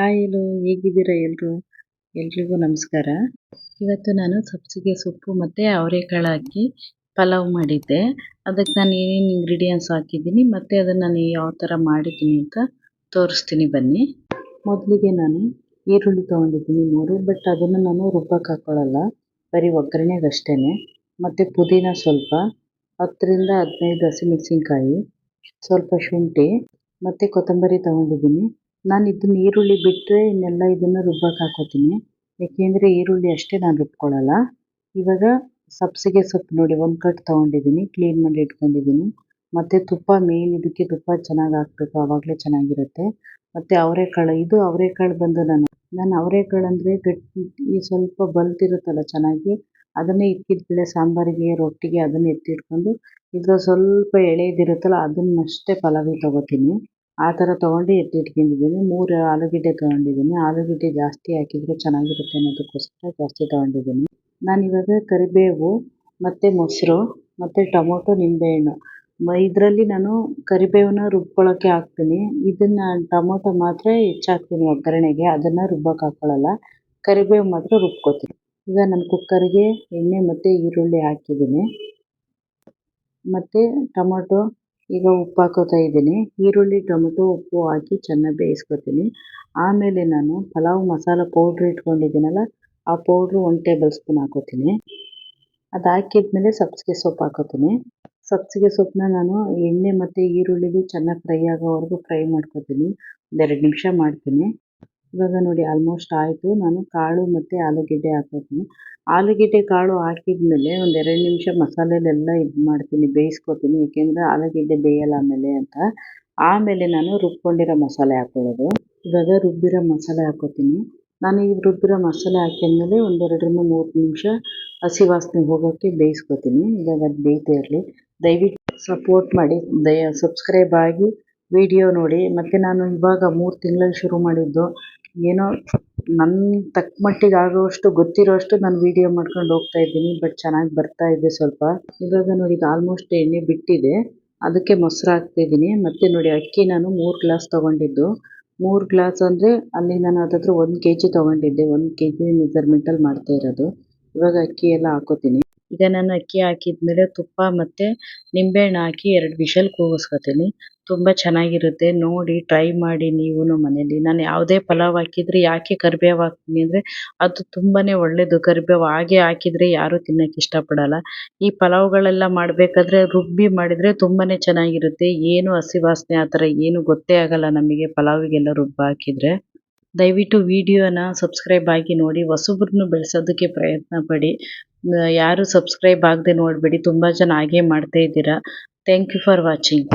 Hi ಎಲ್ಲೋ ಹೇಗಿದ್ದೀರಾ ಎಲ್ರು? ಎಲ್ರಿಗೂ ನಮಸ್ಕಾರ. ಇವತ್ತು ನಾನು ಸಬ್ಸಿಗೆ ಸೊಪ್ಪು ಮತ್ತು ಅವರೆಕಾಳು ಹಾಕಿ ಪಲಾವ್ ಮಾಡಿದ್ದೆ. ಅದಕ್ಕೆ ನಾನು ಏನೇನು ಇಂಗ್ರೀಡಿಯೆಂಟ್ಸ್ ಹಾಕಿದ್ದೀನಿ, ಮತ್ತು ಅದನ್ನು ನಾನು ಯಾವ ಥರ ಮಾಡಿದ್ದೀನಿ ಅಂತ ತೋರಿಸ್ತೀನಿ ಬನ್ನಿ. ಮೊದಲಿಗೆ ನಾನು ಈರುಳ್ಳಿ ತೊಗೊಂಡಿದ್ದೀನಿ ಮೂರು ಬಟ್ ಅದನ್ನು ನಾನು ರುಬ್ಬಕ್ಕೆ ಹಾಕ್ಕೊಳ್ಳಲ್ಲ ಬರೀ ಒಗ್ಗರಣೆಗಷ್ಟೇ ಮತ್ತು ಪುದೀನ ಸ್ವಲ್ಪ, ಹತ್ತರಿಂದ ಹದಿನೈದು ಹಸಿಮೆಣಸಿನ್ಕಾಯಿ ಸ್ವಲ್ಪ ಶುಂಠಿ, ಮತ್ತು ಕೊತ್ತಂಬರಿ ತೊಗೊಂಡಿದ್ದೀನಿ. ನಾನು ಇದನ್ನ ಈರುಳ್ಳಿ ಬಿಟ್ಟರೆ ಇನ್ನೆಲ್ಲ ಇದನ್ನು ರುಬ್ಬಕ್ಕೆ ಹಾಕೋತೀನಿ. ಯಾಕೆಂದರೆ ಈರುಳ್ಳಿ ಅಷ್ಟೇ ನಾನು ರುಬ್ಕೊಳ್ಳಲ್ಲ. ಇವಾಗ ಸಬ್ಸಿಗೆ ಸೊಪ್ಪು ನೋಡಿ, ಒಂದು ಕಟ್ ತೊಗೊಂಡಿದ್ದೀನಿ ಕ್ಲೀನ್ ಮಾಡಿ ಇಟ್ಕೊಂಡಿದ್ದೀನಿ ಮತ್ತು ತುಪ್ಪ ಮೇನ್ ಇದಕ್ಕೆ ತುಪ್ಪ ಚೆನ್ನಾಗಿ ಹಾಕ್ಬೇಕು ಆವಾಗಲೇ ಚೆನ್ನಾಗಿರುತ್ತೆ. ಮತ್ತು ಅವರೆಕಾಳು, ಇದು ಅವರೆಕಾಳು ಬಂದು ನಾನು ನಾನು ಅವರೆಕಾಳು ಅಂದರೆ ಗಟ್ಟಿ, ಈ ಸ್ವಲ್ಪ ಬಲ್ತಿರುತ್ತಲ್ಲ ಚೆನ್ನಾಗಿ, ಅದನ್ನೇ ಇಕ್ಕಿದ ಬೆಳೆ ಸಾಂಬಾರಿಗೆ, ರೊಟ್ಟಿಗೆ ಅದನ್ನು ಎತ್ತಿಟ್ಕೊಂಡು ಇದರ ಸ್ವಲ್ಪ ಎಳೆದಿರುತ್ತಲ್ಲ ಅದನ್ನಷ್ಟೇ ಪಲಾವಿಗೆ ತೊಗೋತೀನಿ. ಆ ಥರ ಎತ್ತಿ ಎತ್ತಿಟ್ಕೊಂಡಿದ್ದೀನಿ ಮೂರು ಆಲೂಗಡ್ಡೆ ತಗೊಂಡಿದ್ದೀನಿ. ಆಲೂಗಡ್ಡೆ ಜಾಸ್ತಿ ಹಾಕಿದರೆ ಚೆನ್ನಾಗಿರುತ್ತೆ ಅನ್ನೋದಕ್ಕೋಸ್ಕರ ಜಾಸ್ತಿ ತಗೊಂಡಿದ್ದೀನಿ. ನಾನು ಇವಾಗ ಕರಿಬೇವು ಮತ್ತು ಮೊಸರು ಮತ್ತು ಟೊಮೊಟೊ, ನಿಂಬೆಹಣ್ಣು. ಇದರಲ್ಲಿ ನಾನು ಕರಿಬೇವನ್ನ ರುಬ್ಕೊಳ್ಳೋಕ್ಕೆ ಹಾಕ್ತೀನಿ. ಇದನ್ನು ಟೊಮೊಟೊ ಮಾತ್ರ ಹೆಚ್ಚಾಕ್ತೀನಿ ಒಗ್ಗರಣೆಗೆ. ಅದನ್ನು ರುಬ್ಬಕ್ಕೆ ಹಾಕ್ಕೊಳ್ಳಲ್ಲ ಕರಿಬೇವು ಮಾತ್ರ ರುಬ್ಕೋತೀನಿ. ಈಗ ನಾನು ಕುಕ್ಕರ್ಗೆ ಎಣ್ಣೆ ಮತ್ತು ಈರುಳ್ಳಿ ಹಾಕಿದ್ದೀನಿ. ಮತ್ತು ಟೊಮೊಟೊ ಈಗ ಉಪ್ಪು ಹಾಕೋತಾ ಇದ್ದೀನಿ. ಈರುಳ್ಳಿ, ಟೊಮೆಟೊ, ಉಪ್ಪು ಹಾಕಿ ಚೆನ್ನಾಗಿ ಬೇಯಿಸ್ಕೊತೀನಿ. ಆಮೇಲೆ ನಾನು ಪಲಾವ್ ಮಸಾಲ ಪೌಡ್ರ್ ಇಟ್ಕೊಂಡಿದ್ದೀನಲ್ಲ, ಆ ಪೌಡ್ರು ಒಂದು ಟೇಬಲ್ ಸ್ಪೂನ್ ಹಾಕೋತೀನಿ. ಅದು ಹಾಕಿದ್ಮೇಲೆ ಸಬ್ಸಿಗೆ ಸೊಪ್ಪು ಹಾಕೋತೀನಿ. ಸಬ್ಸಿಗೆ ಸೊಪ್ಪನ್ನ ನಾನು ಎಣ್ಣೆ ಮತ್ತು ಈರುಳ್ಳಿಲಿ ಚೆನ್ನಾಗಿ ಫ್ರೈ ಆಗೋವರೆಗೂ ಫ್ರೈ ಮಾಡ್ಕೊತೀನಿ. ಒಂದೆರಡು ನಿಮಿಷ ಮಾಡ್ತೀನಿ. ಇವಾಗ ನೋಡಿ ಆಲ್ಮೋಸ್ಟ್ ಆಯಿತು. ನಾನು ಕಾಳು ಮತ್ತು ಆಲೂಗೆಡ್ಡೆ ಹಾಕೋತೀನಿ ಆಲೂಗೆಡ್ಡೆ ಕಾಳು ಹಾಕಿದ್ಮೇಲೆ ಎರಡು ನಿಮಿಷ ಮಸಾಲೆಲೆಲ್ಲ ಇದು ಮಾಡ್ತೀನಿ, ಬೇಯಿಸ್ಕೊತೀನಿ. ಏಕೆಂದರೆ ಆಲೂಗೆಡ್ಡೆ ಬೇಯಲ್ಲ ಆಮೇಲೆ ಅಂತ. ಆಮೇಲೆ ನಾನು ರುಬ್ಕೊಂಡಿರೋ ಮಸಾಲೆ ಹಾಕೊಳ್ಳೋದು. ಇವಾಗ ರುಬ್ಬಿರೋ ಮಸಾಲೆ ಹಾಕೋತೀನಿ ನಾನು ಈ ರುಬ್ಬಿರೋ ಮಸಾಲೆ ಹಾಕಿದ್ಮೇಲೆ ಒಂದೆರಡರಿಂದ ಮೂರು ನಿಮಿಷ ಹಸಿ ವಾಸನೆ ಹೋಗೋಕ್ಕೆ ಬೇಯಿಸ್ಕೊತೀನಿ. ಇವಾಗ ಅದು ಬೇಯ್ತಾ ಇರಲಿ. ದಯವಿಟ್ಟು ಸಪೋರ್ಟ್ ಮಾಡಿ, ದಯ ಸಬ್ಸ್ಕ್ರೈಬ್ ಆಗಿ ವಿಡಿಯೋ ನೋಡಿ. ಮತ್ತು ನಾನು ಇವಾಗ ಮೂರು ತಿಂಗಳಲ್ಲಿ ಶುರು ಮಾಡಿದ್ದು ಏನೋ ನನ್ನ ತಕ್ಕ ಮಟ್ಟಿಗೆ ಆಗೋವಷ್ಟು ಗೊತ್ತಿರೋಷ್ಟು ನಾನು ವಿಡಿಯೋ ಮಾಡ್ಕೊಂಡು ಹೋಗ್ತಾ ಇದ್ದೀನಿ ಬಟ್ ಚೆನ್ನಾಗಿ ಬರ್ತಾ ಇದೆ ಸ್ವಲ್ಪ. ಇವಾಗ ನೋಡಿ ಇದು ಆಲ್ಮೋಸ್ಟ್ ಎಣ್ಣೆ ಬಿಟ್ಟಿದೆ. ಅದಕ್ಕೆ ಮೊಸರು ಹಾಕ್ತಿದ್ದೀನಿ ಮತ್ತೆ ನೋಡಿ ಅಕ್ಕಿ ನಾನು ಮೂರು ಗ್ಲಾಸ್ ತೊಗೊಂಡಿದ್ದು. ಮೂರು ಗ್ಲಾಸ್ ಅಂದರೆ ಅಲ್ಲಿ ನಾನು ಅದತ್ರ ಒಂದು ಕೆ ಜಿ ತೊಗೊಂಡಿದ್ದೆ. ಒಂದು ಕೆ ಜಿ ಮೆಜರ್ಮೆಂಟಲ್ಲಿ ಮಾಡ್ತಾ ಇರೋದು. ಇವಾಗ ಅಕ್ಕಿ ಎಲ್ಲ ಹಾಕೋತೀನಿ. ಈಗ ನಾನು ಅಕ್ಕಿ ಹಾಕಿದ್ಮೇಲೆ ತುಪ್ಪ ಮತ್ತೆ ನಿಂಬೆಹಣ್ಣು ಹಾಕಿ ಎರಡು ವಿಶಲ್ ಕೂಗಿಸ್ಕೊತೀನಿ. ತುಂಬಾ ಚೆನ್ನಾಗಿರುತ್ತೆ. ನೋಡಿ ಟ್ರೈ ಮಾಡಿ ನೀವೂ ಮನೇಲಿ. ನಾನು ಯಾವುದೇ ಪಲಾವ್ ಹಾಕಿದ್ರೆ ಯಾಕೆ ಕರಿಬೇವು ಹಾಕ್ತೀನಿ ಅಂದರೆ ಅದು ತುಂಬಾನೇ ಒಳ್ಳೇದು. ಕರಿಬೇವು ಹಾಗೆ ಹಾಕಿದ್ರೆ ಯಾರು ತಿನ್ನಕ್ಕೆ ಇಷ್ಟಪಡಲ್ಲ. ಈ ಪಲಾವ್ಗಳೆಲ್ಲ ಮಾಡಬೇಕಾದ್ರೆ ರುಬ್ಬಿ ಮಾಡಿದರೆ ತುಂಬಾನೇ ಚೆನ್ನಾಗಿರುತ್ತೆ. ಏನು ಹಸಿ ವಾಸನೆ ಆ ಥರ ಏನು ಗೊತ್ತೇ ಆಗಲ್ಲ ನಮಗೆ ಪಲಾವಿಗೆಲ್ಲ ರುಬ್ಬಿ ಹಾಕಿದರೆ. ದಯವಿಟ್ಟು ವಿಡಿಯೋನ ಸಬ್ಸ್ಕ್ರೈಬ್ ಆಗಿ ನೋಡಿ. ಹೊಸಬ್ರನ್ನು ಬೆಳೆಸೋದಕ್ಕೆ ಪ್ರಯತ್ನ ಪಡಿ. ಯಾರು ಸಬ್ಸ್ಕ್ರೈಬ್ ಆಗದೆ ನೋಡಬೇಡಿ ತುಂಬಾ ಜನ ಹಾಗೆ ಮಾಡ್ತಾ ಇದ್ದೀರಾ. Thank you for watching